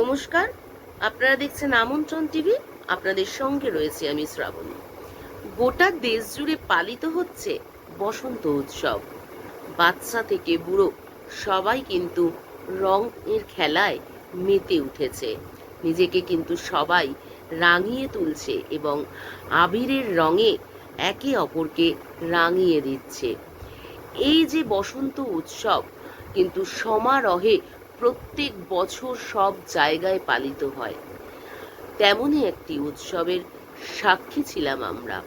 নমস্কার। আপনারা দেখছেন আমন্ত্রণ টিভি। আপনাদের সঙ্গে রয়েছে আমি শ্রাবণী। গোটা দেশ জুড়ে পালিত হচ্ছে বসন্ত উৎসব। বাচ্চা থেকে বুড়ো সবাই কিন্তু রং এর খেলায় মেতে উঠেছে। নিজেকে কিন্তু সবাই রাঙিয়ে তুলছে এবং আবিরের রঙে একে অপরকে রাঙিয়ে দিচ্ছে। এই যে বসন্ত উৎসব কিন্তু সমারোহে প্রত্যেক বছর সব জায়গায় পালিত হয়। তেমনই একটি উৎসবের সাক্ষী ছিলাম আমরা।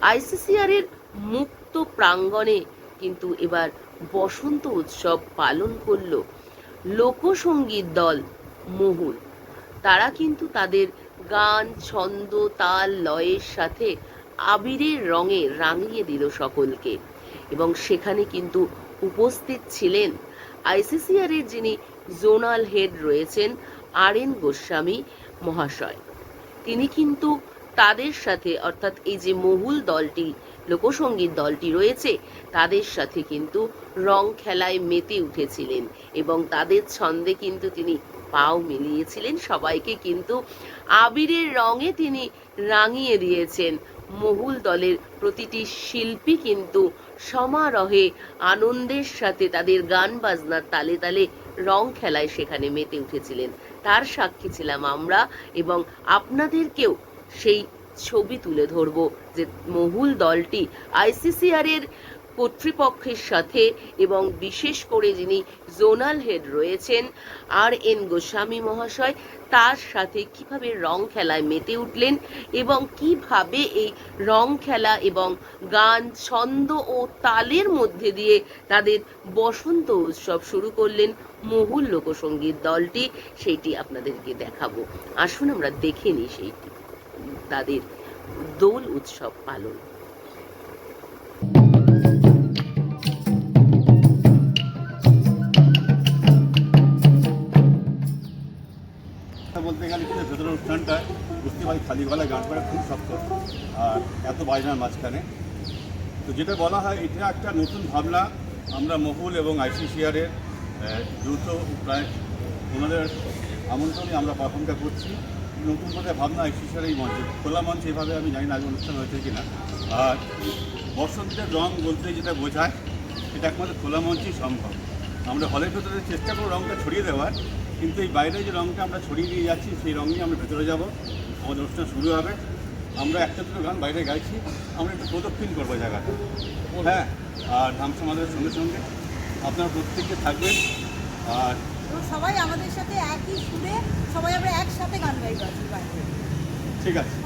আইসিসিআর এর মুক্ত প্রাঙ্গণে কিন্তু এবার বসন্ত উৎসব পালন করল লোকসঙ্গীত দল মহুল। তারা কিন্তু তাদের গান, ছন্দ, তাল, লয়ের সাথে আবিরের রঙে রাঙিয়ে দিল সকলকে। এবং সেখানে কিন্তু উপস্থিত ছিলেন আইসিসিআর এর যিনি জোনাল হেড রয়েছেন আর এন গোস্বামী মহাশয়। তিনি কিন্তু তাদের সাথে, অর্থাৎ এই যে মহুল দলটি, লোকসঙ্গীত দলটি রয়েছে, তাদের সাথে কিন্তু রং খেলায় মেতে উঠেছিলেন এবং তাদের ছন্দে কিন্তু তিনি পাও মিলিয়েছিলেন। সবাইকে কিন্তু আবিরের রঙে তিনি রাঙিয়ে দিয়েছেন। মহুল দলের প্রতিটি শিল্পী কিন্তু সমারোহে আনন্দের সাথে তাদের গান বাজনার তালে তালে রং খেলায় সেখানে মেতে উঠেছিলেন। তার সাক্ষী ছিলাম আমরা এবং আপনাদেরকেও সেই ছবি তুলে ধরব যে মহুল দলটি আইসিসিআর এর কর্তৃপক্ষের সাথে এবং বিশেষ করে যিনি জোনাল হেড রয়েছেন আর এন গোস্বামী মহাশয়, তার সাথে কীভাবে রং খেলায় মেতে উঠলেন এবং কীভাবে এই রং খেলা এবং গান, ছন্দ ও তালের মধ্যে দিয়ে তাদের বসন্ত উৎসব শুরু করলেন মহুল লোকসঙ্গীত দলটি, সেইটি আপনাদেরকে দেখাবো। আসুন আমরা দেখে নিই সেইটি, তাদের দোল উৎসব পালন। পারি গান করা, খুব শক্ত। আর এত বাজনার মাঝখানে। তো যেটা বলা হয়, এটা একটা নতুন ভাবনা। আমরা মহুল এবং আইসিসিআরের দ্রুত প্রায় ওনাদের আমন্ত্রণে আমরা পারফর্মটা করছি। নতুন করে ভাবনা আইসিসিআর এই মঞ্চে। খোলা মঞ্চে এভাবে আমি জানি না আগে অনুষ্ঠান হয়েছে কিনা। আর বসন্তের রং বলতে যেটা বোঝায়, এটা একমাত্র খোলা মঞ্চেই সম্ভব। আমরা হলের ভেতরে চেষ্টা করব রংটা ছড়িয়ে দেওয়ার কিন্তু এই বাইরে যে রঙটা আমরা ছড়িয়ে দিয়ে যাচ্ছি সেই রং নিয়ে আমরা ভেতরে যাব। আমাদের অনুষ্ঠান শুরু হবে। আমরা একটা দুটো গান বাইরে গাইছি। আমরা একটু প্রদক্ষিণ করব জায়গাটা। হ্যাঁ আর ধাম সমাজের সঙ্গে সঙ্গে আপনারা প্রত্যেকে থাকবেন। আর সবাই আমাদের সাথে একই সুরে সবাই আমরা একসাথে গান গাইবো ঠিক আছে।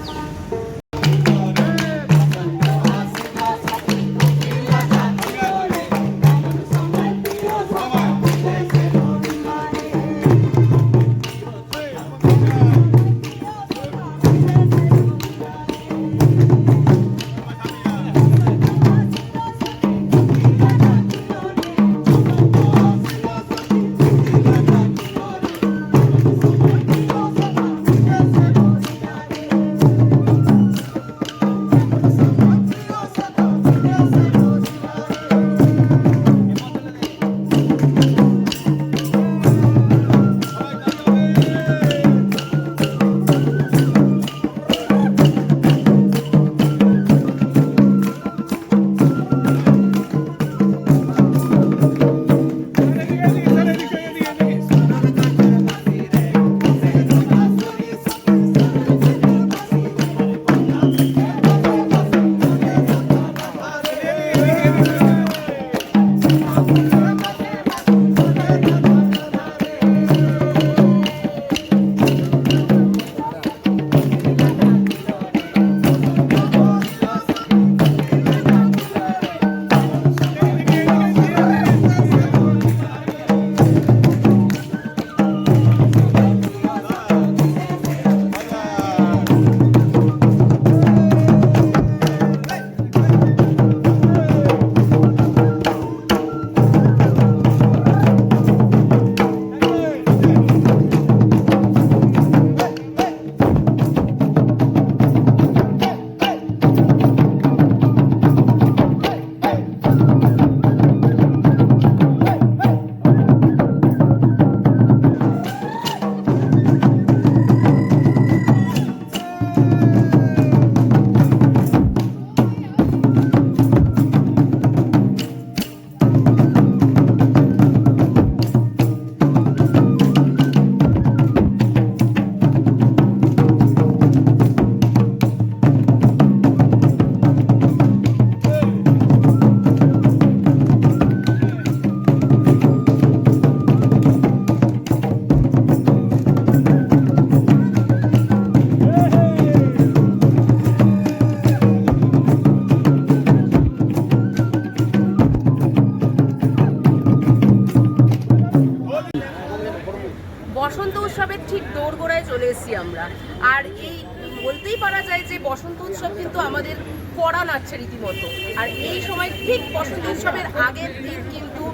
নাচছে রীতিমতো। আর এই সময় ঠিক বসন্ত উৎসবের আগের দিন কিন্তু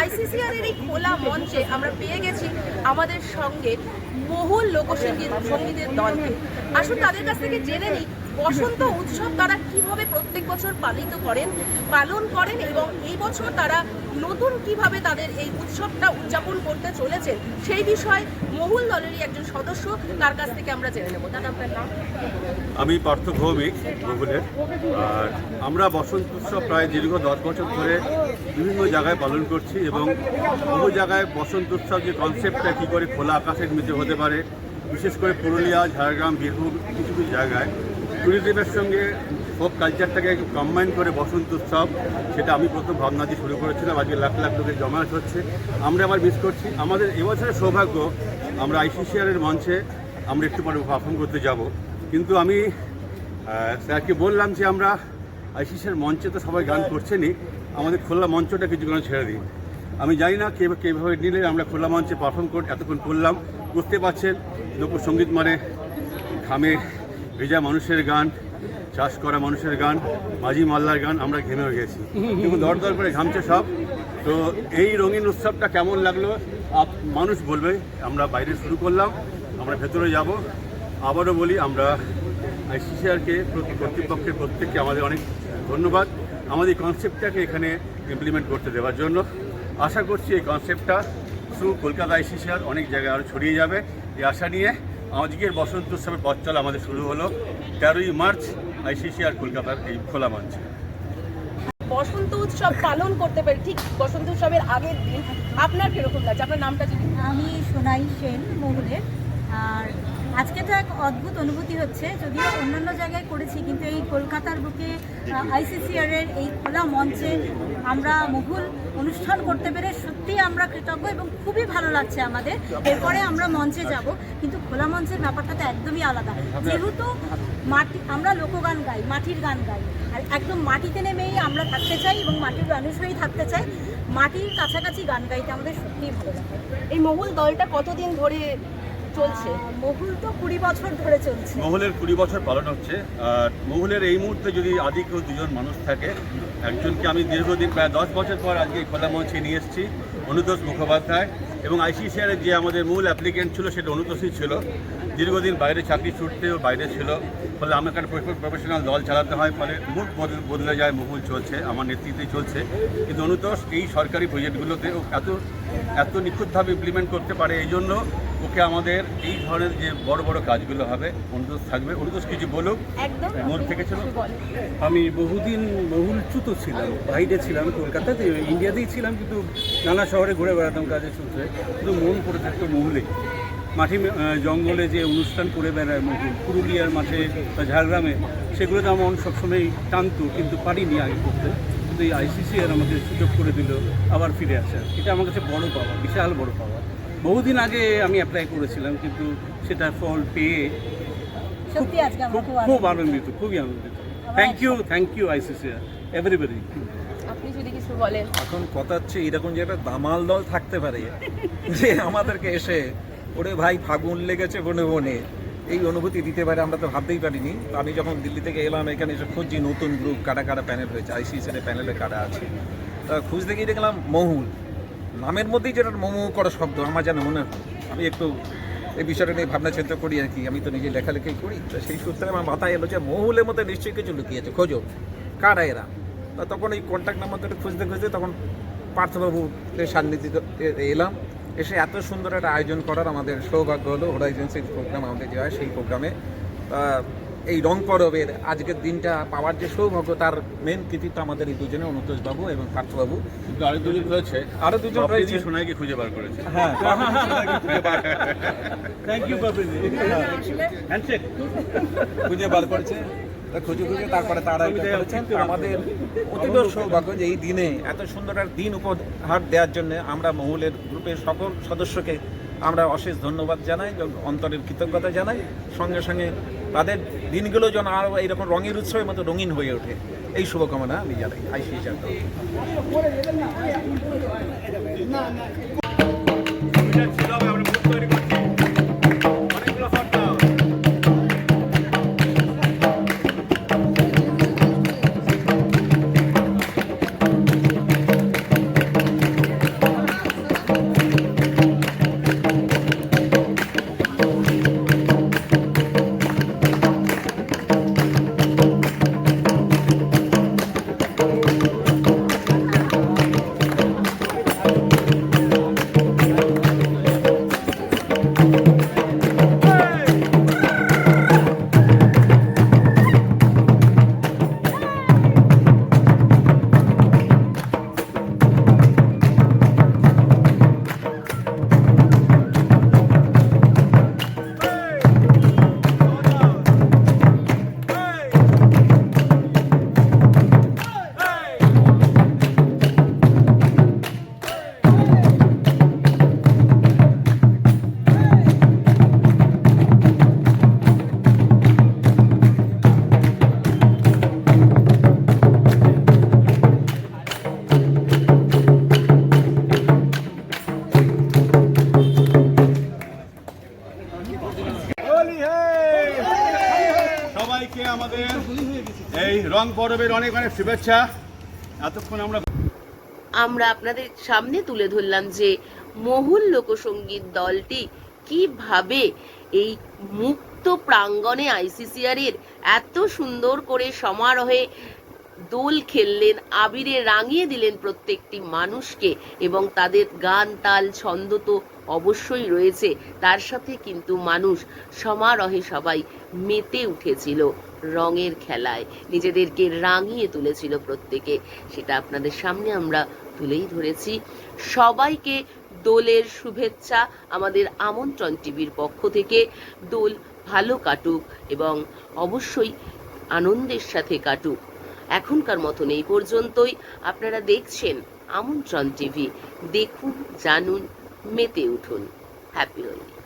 আইসিসিআর এর এই খোলা মঞ্চে আমরা পেয়ে গেছি আমাদের সঙ্গে বহু লোকসঙ্গীত সঙ্গীতের দলকে। আসুন তাদের কাছ থেকে জেনে নিই বসন্ত উৎসব তারা কীভাবে প্রত্যেক বছর পালিত করেন, পালন করেন এবং এই বছর তারা নতুন কীভাবে তাদের এই উৎসবটা উদযাপন করতে চলেছেন, সেই বিষয়ে মহুল দলেরই একজন সদস্য তার কাছ থেকে আমরা জেনে নেব। দাদা, আপনার নাম? আমি পার্থ ভৌমিক গুগলের আর আমরা বসন্ত উৎসব প্রায় দীর্ঘ দশ বছর ধরে বিভিন্ন জায়গায় পালন করছি এবং বহু জায়গায় বসন্ত উৎসব যে কনসেপ্টটা কী করে খোলা আকাশের নিচে হতে পারে, বিশেষ করে পুরুলিয়া, ঝাড়গ্রাম, বীরভূম, কিছু কিছু জায়গায় ট্যুরিজমের সঙ্গে ফোক কালচারটাকে কম্বাইন করে বসন্ত উৎসব, সেটা আমি প্রথম ভাবনা দিয়ে শুরু করেছিলাম। আজকে লাখ লাখ লোকের জমায়েত হচ্ছে। আমরা আবার মিস করছি। আমাদের এবছরের সৌভাগ্য, আমরা আইসিসিআরের মঞ্চে আমরা একটু পরে পারফর্ম করতে যাব। কিন্তু আমি স্যারকে বললাম যে আমরা আইসিসিআর মঞ্চে তো সবাই গান করছেনই, আমাদের খোলা মঞ্চটা কিছুক্ষণ ছেড়ে দিই আমি জানি না কে কীভাবে নিলে আমরা খোলা মঞ্চে পারফর্ম করে, এতক্ষণ করলাম। বুঝতে পারছেন লোকসঙ্গীত মানে ঘামে ভেজা মানুষের গান, চাষ করা মানুষের গান, মাঝি মাল্লার গান, আমরা ঘেমে গেছি। কিন্তু দর দর করে ঘামছে সব। তো এই রঙিন উৎসবটা কেমন লাগল? মানুষ বলবে, আমরা বাইরে শুরু করলাম, আমরা ভেতরে যাব। আবারও বলি, আমরা আইসিসিআরকে কর্তৃপক্ষের প্রত্যেককে আমাদের অনেক ধন্যবাদ। আমাদের এই কনসেপ্টটাকে এখানে ইমপ্লিমেন্ট করতে দেওয়ার জন্য। আশা করছি এই কনসেপ্টটা শুধু কলকাতা আইসিসিআর অনেক জায়গায় আরও ছড়িয়ে যাবে। এই আশা নিয়ে আজকের বসন্ত উৎসবের পথ চলা আমাদের শুরু হলো। তেরোই মার্চ আইসিসিআর কলকাতার এই খোলা মঞ্চে। বসন্ত উৎসব পালন করতে পারি ঠিক বসন্ত উৎসবের আগের দিন আপনার কীরকম লাগছে? আপনার নামটা যদি আমি সোনাই সেন মহুলের। আর আজকে তো এক অদ্ভুত অনুভূতি হচ্ছে যদিও অন্যান্য জায়গায় করেছি কিন্তু এই কলকাতার বুকে আইসিসিআর এর এই খোলা মঞ্চে আমরা মহুল অনুষ্ঠান করতে পেরে সত্যি আমরা কৃতজ্ঞ এবং খুবই ভালো লাগছে আমাদের। এরপরে আমরা মঞ্চে যাব, কিন্তু খোলা মঞ্চের ব্যাপারটা তো একদমই আলাদা। যেহেতু মাটি, আমরা লোকগান গাই, মাটির গান গাই। আর একদম মাটিতে নেমেই আমরা থাকতে চাই এবং মাটির মানুষই থাকতে চাই, মাটির কাছাকাছি গান গাইতে আমাদের সত্যিই ভালো লাগে। এই মহুল দলটা কতদিন ধরে চলছে। মহুল তো কুড়ি বছর ধরে চলছে। মহুলের কুড়ি বছর পালন হচ্ছে। আর মহুলের এই মুহূর্তে যদি আদি কেউ দুজন মানুষ থাকে একজনকে আমি দীর্ঘদিন প্রায় দশ বছর পর আজকে খোলা মঞ্চে নিয়ে এসেছি অনুতোষ মুখোপাধ্যায়। এবং আইসিসিআর যে আমাদের মূল অ্যাপ্লিকেন্ট ছিল সেটা অনুতোষই ছিল। দীর্ঘদিন বাইরে চাকরি ছুটতেও বাইরে ছিল ফলে আমাকে একটা প্রফেশনাল দল চালাতে হয় ফলে মুখ বদল- বদলে যায় মহুল চলছে আমার নেতৃত্বে চলছে। কিন্তু অনুতোষ এই সরকারি প্রজেক্টগুলোতে ও এত এত নিখুঁতভাবে ইমপ্লিমেন্ট করতে পারে এই জন্য ওকে আমাদের এই ধরনের যে বড় বড় কাজগুলো হবে অনুতোষ থাকবে। অনুতোষ কিছু বলুক? একদম মন থেকে ছিল? আমি বহুদিন বহুলচ্যুত ছিলাম বাইরে ছিলাম কলকাতাতে ইন্ডিয়াতেই ছিলাম কিন্তু নানা শহরে ঘুরে বেড়াতাম কাজের সূত্রে কিন্তু মন পড়ে থাকতো মহুলে মাঠে জঙ্গলে যে অনুষ্ঠান করে বেড়ায় মহুল পুরুলিয়ার মাঠে বা ঝাড়গ্রামে সেগুলোতে আমার মন সবসময় টানতো কিন্তু পারিনি আগে করতে। কিন্তু এই আইসিসি আর আমাকে সুযোগ করে দিল আবার ফিরে আসার এটা আমার কাছে বড় পাওয়া বিশাল বড় পাওয়া। বহুদিন আগে আমি অ্যাপ্লাই করেছিলাম কিন্তু সেটা ফল পেয়ে খুব আনন্দিত। আনন্দিত খুবই আনন্দিত। Thank you thank you ICC everybody আপনি যদি কিছু বলেন। এখন কথা হচ্ছে এরকম যে একটা দামাল দল থাকতে পারে যে আমাদেরকে এসে ওরে ভাই ফাগুন লেগেছে বনে বনে। এই অনুভূতি দিতে পারে, আমরা তো ভাবতেই পারিনি। আমি যখন দিল্লি থেকে এলাম, এখানে এসে খুঁজছি নতুন গ্রুপ কাটা কাটা প্যানেল হয়েছে। আইসিএসের প্যানেলে কাটা আছে। তা খুঁজতে গিয়ে দেখলাম মহুল। নামের মধ্যেই যেটা মোমো করা শব্দ, আমার যেন মনে হয়। আমি একটু এই বিষয়টা নিয়ে ভাবনা চিন্তা করি আর কি। আমি তো নিজে লেখালেখি করি। তো সেই সূত্রে আমার মাথায় এলো যে মহুলের মধ্যে নিশ্চয়ই কিছু লুকিয়েছে। খোঁজো, কারা এরা? তখন এই কন্ট্যাক্ট নাম্বারটা খুঁজতে খুঁজতে তখন পার্থবাবুর সান্নিধ্যে এলাম। এসে এত সুন্দর একটা আয়োজন করার আমাদের সৌভাগ্য হলো হোরাইজেন্সির প্রোগ্রাম আমাদের যে হয় সেই প্রোগ্রামে এই রং পরবের আজকের দিনটা পাওয়ার যে সৌভাগ্য তার মেন কৃতিত্ব আমাদের এই দুজনে অনুতোষ বাবু এবং পার্থবাবু আরেক দুজন রয়েছে। আরও দুজন রয়েছে। সোনাইকে খুঁজে বার করেছে। হ্যাঁ। থ্যাংক ইউ খুঁজে বার করেছে। খুঁজে খুঁজে তারপরে তারা এটা করেছেন। আমাদের অতীব সৌভাগ্য যে এই দিনে এত সুন্দর একটা দিন উপহার দেওয়ার জন্য আমরা মহুলের গ্রুপের সকল সদস্যকে আমরা অশেষ ধন্যবাদ জানাই অন্তরের কৃতজ্ঞতা জানাই। সঙ্গে সঙ্গে তাদের দিনগুলো যেন আরও এইরকম রঙের উৎসবের মতো রঙিন হয়ে ওঠে। এই শুভকামনা আমি জানাই। আইসি হিসাবে রং পরবের অনেক অনেক শুভেচ্ছা। এতক্ষণ আমরা আমরা আপনাদের সামনে তুলে ধরলাম যে মহুল লোকসঙ্গীত দলটি কীভাবে এই মুক্ত প্রাঙ্গণে আইসিসিআর এর এত সুন্দর করে সমারোহে দোল খেললেন, আবিরে রাঙিয়ে দিলেন প্রত্যেকটি মানুষকে এবং তাদের গান, তাল, ছন্দ তো অবশ্যই রয়েছে। তার সাথে কিন্তু মানুষ সমারোহে সবাই মেতে উঠেছিল রঙের খেলায়। নিজেদেরকে রাঙিয়ে তুলেছিল প্রত্যেকে। সেটা আপনাদের সামনে আমরা তুলেই ধরেছি। সবাইকে দোলের শুভেচ্ছা আমাদের আমন্ত্রণ টিভির পক্ষ থেকে। দোল ভালো কাটুক এবং অবশ্যই আনন্দের সাথে কাটুক। এখনকার মতন এই পর্যন্তই। আপনারা দেখছেন আমন্ত্রণ টিভি। দেখুন জানুন মেতে উঠুন। হ্যাপি হোলি।